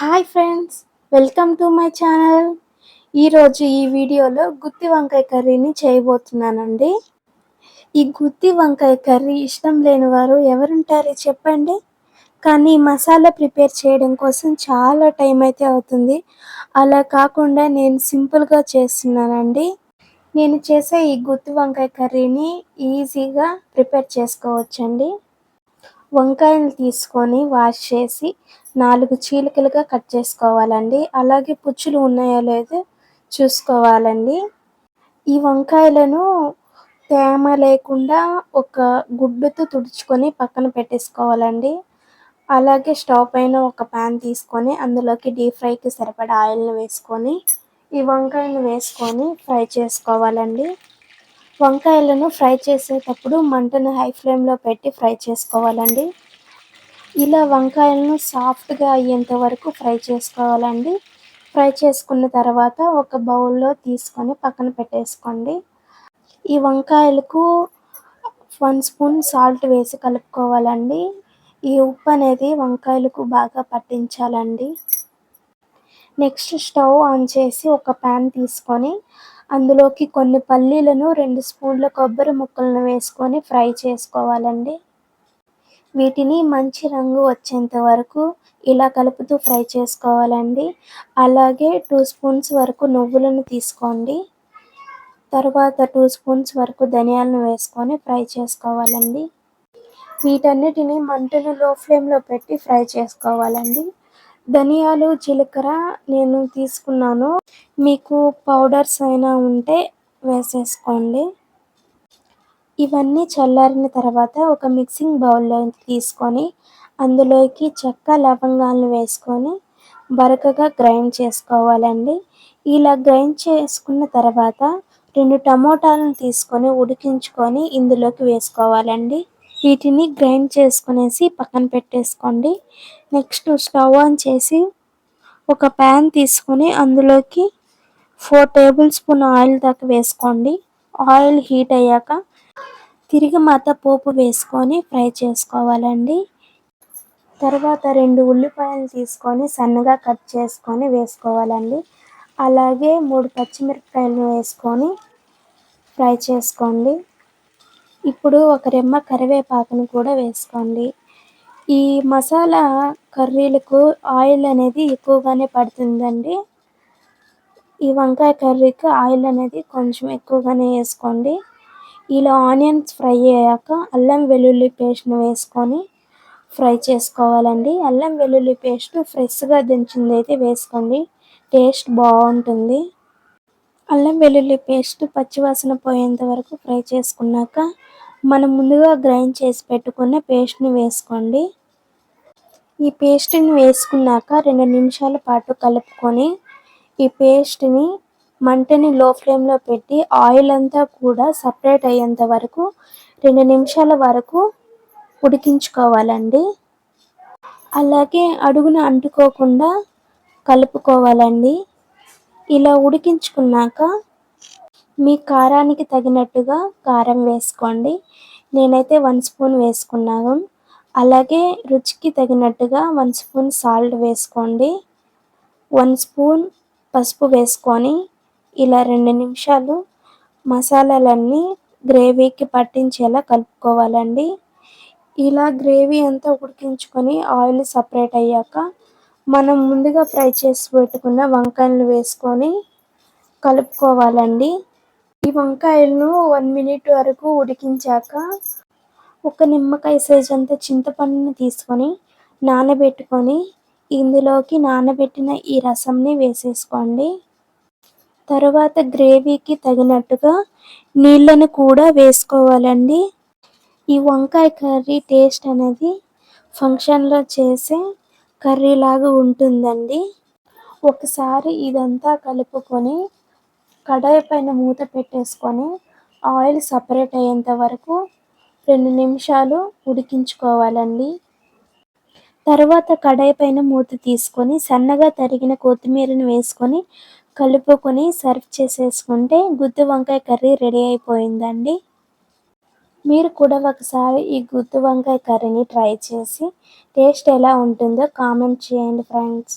Hi friends welcome to my channel. ఈరోజు ఈ వీడియోలో గుత్తి వంకాయ కర్రీని చేయబోతున్నానండి. ఈ గుత్తి వంకాయ కర్రీ ఇష్టం లేని వారు ఎవరుంటారు చెప్పండి. కానీ మసాలా ప్రిపేర్ చేయడం కోసం చాలా టైం అయితే అవుతుంది. అలా కాకుండా నేను సింపుల్గా చేస్తున్నానండి. నేను చేసే ఈ గుత్తి వంకాయ కర్రీని ఈజీగా ప్రిపేర్ చేసుకోవచ్చండి. వంకాయలు తీసుకొని వాష్ చేసి నాలుగు చీలికలుగా కట్ చేసుకోవాలండి. అలాగే పుచ్చులు ఉన్నాయో లేదో చూసుకోవాలండి. ఈ వంకాయలను తేమ లేకుండా ఒక గుడ్డుతో తుడుచుకొని పక్కన పెట్టేసుకోవాలండి. అలాగే స్టవ్ పైన ఒక ప్యాన్ తీసుకొని అందులోకి డీప్ ఫ్రైకి సరిపడా ఆయిల్ని వేసుకొని ఈ వంకాయలను వేసుకొని ఫ్రై చేసుకోవాలండి. వంకాయలను ఫ్రై చేసేటప్పుడు మంటను హై ఫ్లేమ్లో పెట్టి ఫ్రై చేసుకోవాలండి. ఇలా వంకాయలను సాఫ్ట్గా అయ్యేంత వరకు ఫ్రై చేసుకోవాలండి. ఫ్రై చేసుకున్న తర్వాత ఒక బౌల్లో తీసుకొని పక్కన పెట్టేసుకోండి. ఈ వంకాయలకు వన్ స్పూన్ సాల్ట్ వేసి కలుపుకోవాలండి. ఈ ఉప్పు అనేది వంకాయలకు బాగా పట్టించాలండి. నెక్స్ట్ స్టవ్ ఆన్ చేసి ఒక ప్యాన్ తీసుకొని అందులోకి కొన్ని పల్లీలను రెండు స్పూన్ల కొబ్బరి ముక్కలను వేసుకొని ఫ్రై చేసుకోవాలండి. వీటిని మంచి రంగు వచ్చేంత వరకు ఇలా కలుపుతూ ఫ్రై చేసుకోవాలండి. అలాగే టూ స్పూన్స్ వరకు నువ్వులను తీసుకోండి. తర్వాత టూ స్పూన్స్ వరకు ధనియాలను వేసుకొని ఫ్రై చేసుకోవాలండి. వీటన్నిటిని మంటను లో ఫ్లేమ్లో పెట్టి ఫ్రై చేసుకోవాలండి. ధనియాలు జీలకర్ర నేను తీసుకున్నాను. మీకు పౌడర్స్ అయినా ఉంటే వేసేసుకోండి. ఇవన్నీ చల్లారిన తర్వాత ఒక మిక్సింగ్ బౌల్లో తీసుకొని అందులోకి చెక్క లవంగాలను వేసుకొని బరకగా గ్రైండ్ చేసుకోవాలండి. ఇలా గ్రైండ్ చేసుకున్న తర్వాత రెండు టమోటాలను తీసుకొని ఉడికించుకొని ఇందులోకి వేసుకోవాలండి. వీటిని గ్రైండ్ చేసుకునేసి పక్కన పెట్టేసుకోండి. నెక్స్ట్ స్టవ్ ఆన్ చేసి ఒక ప్యాన్ తీసుకొని అందులోకి ఫోర్ టేబుల్ స్పూన్ ఆయిల్ దాకా వేసుకోండి. ఆయిల్ హీట్ అయ్యాక తిరిగి మత పోపు వేసుకొని ఫ్రై చేసుకోవాలండి. తర్వాత రెండు ఉల్లిపాయలు తీసుకొని సన్నగా కట్ చేసుకొని వేసుకోవాలండి. అలాగే మూడు పచ్చిమిరపకాయలు వేసుకొని ఫ్రై చేసుకోండి. ఇప్పుడు ఒక రెమ్మ కరివేపాకును కూడా వేసుకోండి. ఈ మసాలా కర్రీలకు ఆయిల్ అనేది ఎక్కువగానే పడుతుందండి. ఈ వంకాయ కర్రీకి ఆయిల్ అనేది కొంచెం ఎక్కువగానే వేసుకోండి. ఇలా ఆనియన్స్ ఫ్రై అయ్యాక అల్లం వెల్లుల్లి పేస్ట్ని వేసుకొని ఫ్రై చేసుకోవాలండి. అల్లం వెల్లుల్లి పేస్ట్ ఫ్రెష్గా దించింది అయితే వేసుకోండి. టేస్ట్ బాగుంటుంది. అల్లం వెల్లుల్లి పేస్ట్ పచ్చివాసన పోయేంత వరకు ఫ్రై చేసుకున్నాక మనం ముందుగా గ్రైండ్ చేసి పెట్టుకున్న పేస్ట్ని వేసుకోండి. ఈ పేస్ట్ని వేసుకున్నాక రెండు నిమిషాల పాటు కలుపుకొని ఈ పేస్ట్ని మంటని లో ఫ్లేమ్లో పెట్టి ఆయిల్ అంతా కూడా సపరేట్ అయ్యేంత వరకు రెండు నిమిషాల వరకు ఉడికించుకోవాలండి. అలాగే అడుగున అంటుకోకుండా కలుపుకోవాలండి. ఇలా ఉడికించుకున్నాక మీ కారానికి తగినట్టుగా కారం వేసుకోండి. నేనైతే వన్ స్పూన్ వేసుకున్నాను. అలాగే రుచికి తగినట్టుగా వన్ స్పూన్ సాల్ట్ వేసుకోండి. వన్ స్పూన్ పసుపు వేసుకొని ఇలా రెండు నిమిషాలు మసాలాలన్నీ గ్రేవీకి పట్టించేలా కలుపుకోవాలండి. ఇలా గ్రేవీ అంతా ఉడికించుకొని ఆయిల్ సపరేట్ అయ్యాక మనం ముందుగా ఫ్రై చేసి పెట్టుకున్న వంకాయలను వేసుకొని కలుపుకోవాలండి. ఈ వంకాయలను వన్ మినిట్ వరకు ఉడికించాక ఒక నిమ్మకాయ సైజ్ అంత చింతపండుని తీసుకొని నానబెట్టుకొని ఇందులోకి నానబెట్టిన ఈ రసంని వేసేసుకోండి. తర్వాత గ్రేవీకి తగినట్టుగా నీళ్ళను కూడా వేసుకోవాలండి. ఈ వంకాయ కర్రీ టేస్ట్ అనేది ఫంక్షన్లో చేసే కర్రీ లాగా ఉంటుందండి. ఒకసారి ఇదంతా కలుపుకొని కడాయి పైన మూత పెట్టేసుకొని ఆయిల్ సపరేట్ అయ్యేంత వరకు రెండు నిమిషాలు ఉడికించుకోవాలండి. తర్వాత కడాయి పైన మూత తీసుకొని సన్నగా తరిగిన కొత్తిమీరని వేసుకొని కలుపుకొని సర్వ్ చేసేసుకుంటే గుత్తి వంకాయ కర్రీ రెడీ అయిపోయిందండి. మీరు కూడా ఒకసారి ఈ గుత్తి వంకాయ కర్రీని ట్రై చేసి టేస్ట్ ఎలా ఉంటుందో కామెంట్ చేయండి ఫ్రెండ్స్.